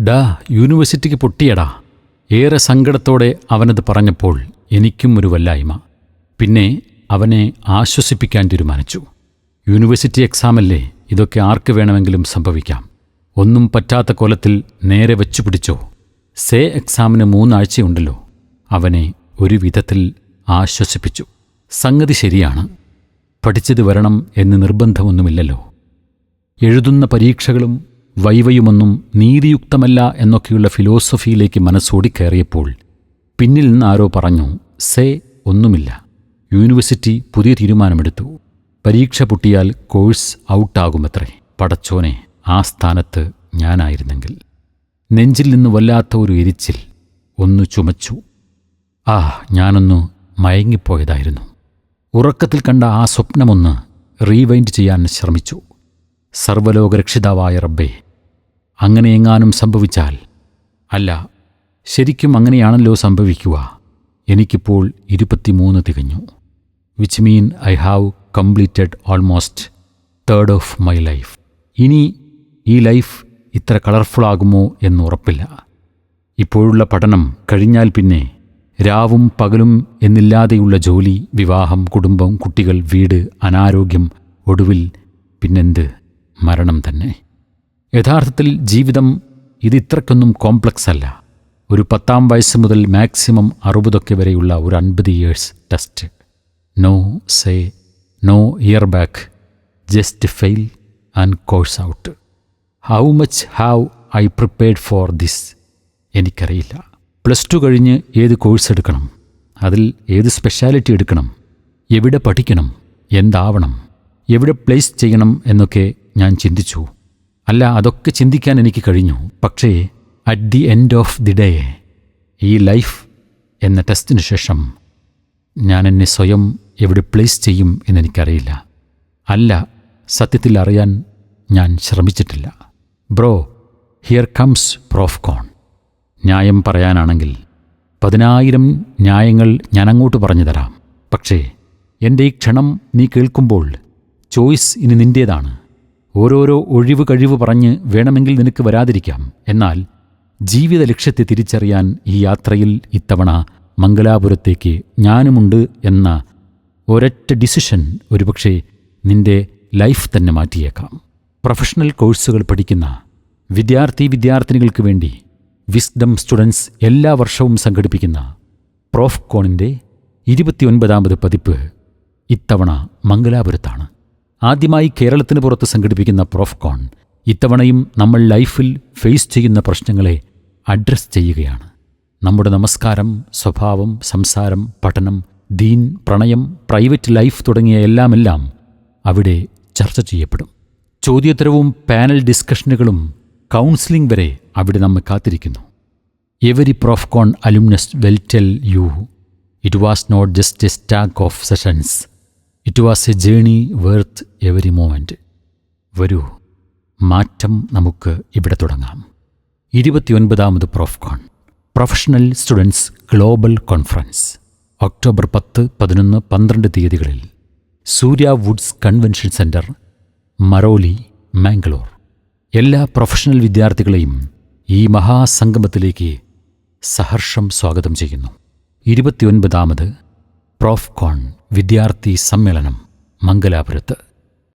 ഡാ യൂണിവേഴ്സിറ്റിക്ക് പൊട്ടിയടാ. ഏറെ സങ്കടത്തോടെ അവനത് പറഞ്ഞപ്പോൾ എനിക്കും ഒരു വല്ലായ്മ. പിന്നെ അവനെ ആശ്വസിപ്പിക്കാൻ തീരുമാനിച്ചു. യൂണിവേഴ്സിറ്റി എക്സാമല്ലേ ഇതൊക്കെ ആർക്ക് വേണമെങ്കിലും സംഭവിക്കാം. ഒന്നും പറ്റാത്ത കൊലത്തിൽ നേരെ വെച്ചു പിടിച്ചോ. സേ എക്സാമിന് മൂന്നാഴ്ചയുണ്ടല്ലോ. അവനെ ഒരു വിധത്തിൽ ആശ്വസിപ്പിച്ചു. സംഗതി ശരിയാണ്. പഠിച്ചത് വരണം എന്ന് നിർബന്ധമൊന്നുമില്ലല്ലോ. എഴുതുന്ന പരീക്ഷകളും വൈവയുമൊന്നും നീതിയുക്തമല്ല എന്നൊക്കെയുള്ള ഫിലോസഫിയിലേക്ക് മനസ്സോടിക്കയറിയപ്പോൾ പിന്നിൽ നിന്ന് ആരോ പറഞ്ഞു സേ ഒന്നുമില്ല. യൂണിവേഴ്സിറ്റി പുതിയ തീരുമാനമെടുത്തു. പരീക്ഷ പൊട്ടിയാൽ കോഴ്സ് ഔട്ടാകുമത്രേ. പടച്ചോനെ ആ സ്ഥാനത്ത് ഞാനായിരുന്നെങ്കിൽ. നെഞ്ചിൽ നിന്ന് വല്ലാത്ത ഒരു എരിച്ചിൽ ഒന്ന് ചുമച്ചു. ആ ഞാനൊന്നു മയങ്ങിപ്പോയതായിരുന്നു. ഉറക്കത്തിൽ കണ്ട ആ സ്വപ്നമൊന്ന് റീവൈൻഡ് ചെയ്യാൻ ശ്രമിച്ചു. സർവലോകരക്ഷിതാവായ റബ്ബേ അങ്ങനെയെങ്ങാനും സംഭവിച്ചാൽ അല്ല ശരിക്കും അങ്ങനെയാണല്ലോ സംഭവിക്കുക. എനിക്കിപ്പോൾ ഇരുപത്തിമൂന്ന് തികഞ്ഞു. Which mean I have completed almost third of my life ഇനി ഈ ലൈഫ് ഇത്ര കളർഫുള്ളാകുമോ എന്ന് ഉറപ്പില്ല ഇപ്പോഴുള്ള പഠനം കഴിഞ്ഞാൽ പിന്നെ രാവും പകലും എന്നില്ലാതെയുള്ള ജോലി വിവാഹം കുടുംബം കുട്ടികൾ വീട് അനാരോഗ്യം ഒടുവിൽ പിന്നെന്ത്? മരണം തന്നെ. യഥാർത്ഥത്തിൽ ജീവിതം ഇതിത്രക്കൊന്നും കോംപ്ലക്സ് അല്ല ഒരു പത്താം വയസ്സ് മുതൽ മാക്സിമം അറുപതൊക്കെ വരെയുള്ള ഒരു അൻപത് years test no say no year back just fail and course out how much have I prepared for this എനിക്കറിയില്ല. പ്ലസ് ടു കഴിഞ്ഞ് ഏത് കോഴ്സ് എടുക്കണം? അതിൽ ഏത് സ്പെഷ്യാലിറ്റി എടുക്കണം? എവിടെ പഠിക്കണം? എന്താവണം? എവിടെ പ്ലേസ് ചെയ്യണം? എന്നൊക്കെ ഞാൻ ചിന്തിച്ചു. അല്ല അതൊക്കെ ചിന്തിക്കാൻ എനിക്ക് കഴിഞ്ഞു. പക്ഷേ at the end of the day ഈ ലൈഫ് എന്ന ടെസ്റ്റിന് ശേഷം ഞാൻ എന്നെ സ്വയം എവിടെ പ്ലേസ് ചെയ്യും എന്നെനിക്കറിയില്ല അല്ല സത്യത്തിൽ അറിയാൻ ഞാൻ ശ്രമിച്ചിട്ടില്ല. Bro here comes Profcon ന്യായം പറയാനാണെങ്കിൽ പതിനായിരം ന്യായങ്ങൾ ഞാൻ അങ്ങോട്ട് പറഞ്ഞു തരാം. പക്ഷേ എന്റെ ഈ ക്ഷണം നീ കേൾക്കുമ്പോൾ ചോയ്സ് ഇനി നിന്റേതാണ് ഓരോരോ ഒഴിവ് കഴിവ് പറഞ്ഞ് വേണമെങ്കിൽ നിനക്ക് വരാതിരിക്കാം. എന്നാൽ ജീവിത ലക്ഷ്യത്തെ തിരിച്ചറിയാൻ ഈ യാത്രയിൽ ഇത്തവണ മംഗലാപുരത്തേക്ക് ഞാനുമുണ്ട് എന്ന ഒരൊറ്റ ഡിസിഷൻ ഒരുപക്ഷെ നിന്റെ ലൈഫ് തന്നെ മാറ്റിയേക്കാം. പ്രൊഫഷണൽ കോഴ്സുകൾ പഠിക്കുന്ന വിദ്യാർത്ഥി വിദ്യാർത്ഥിനികൾക്ക് വേണ്ടി വിസ്ഡം സ്റ്റുഡൻസ് എല്ലാ വർഷവും സംഘടിപ്പിക്കുന്ന പ്രോഫ് കോണിന്റെ ഇരുപത്തിയൊൻപതാമത് പതിപ്പ് ഇത്തവണ മംഗലാപുരത്താണ്. ആദ്യമായി കേരളത്തിന് പുറത്ത് സംഘടിപ്പിക്കുന്ന പ്രോഫ്കോൺ ഇത്തവണയും നമ്മൾ ലൈഫിൽ ഫേസ് ചെയ്യുന്ന പ്രശ്നങ്ങളെ അഡ്രസ് ചെയ്യുകയാണ്. നമ്മുടെ നമസ്കാരം സ്വഭാവം സംസാരം പഠനം ദീൻ പ്രണയം പ്രൈവറ്റ് ലൈഫ് തുടങ്ങിയ എല്ലാമെല്ലാം അവിടെ ചർച്ച ചെയ്യപ്പെടും. ചോദ്യോത്തരവും പാനൽ ഡിസ്കഷനുകളും കൗൺസിലിംഗ് വരെ അവിടെ നമ്മെ കാത്തിരിക്കുന്നു. Every Profcon alumnus well tell you. It was not just a stack of sessions. It was a journey worth every moment വരൂ മാറ്റം നമുക്ക് ഇവിടെ തുടങ്ങാം. ഇരുപത്തിയൊൻപതാമത് Profcon professional students global conference October പത്ത് പതിനൊന്ന് പന്ത്രണ്ട് തീയതികളിൽ. Surya Woods convention centre Maroli Mangalore. എല്ലാ പ്രൊഫഷണൽ വിദ്യാർത്ഥികളെയും ഈ മഹാസംഗമത്തിലേക്ക് സഹർഷം സ്വാഗതം ചെയ്യുന്നു. ഇരുപത്തിയൊൻപതാമത് പ്രോഫ്കോൺ വിദ്യാർത്ഥി സമ്മേളനം മംഗലാപുരത്ത്.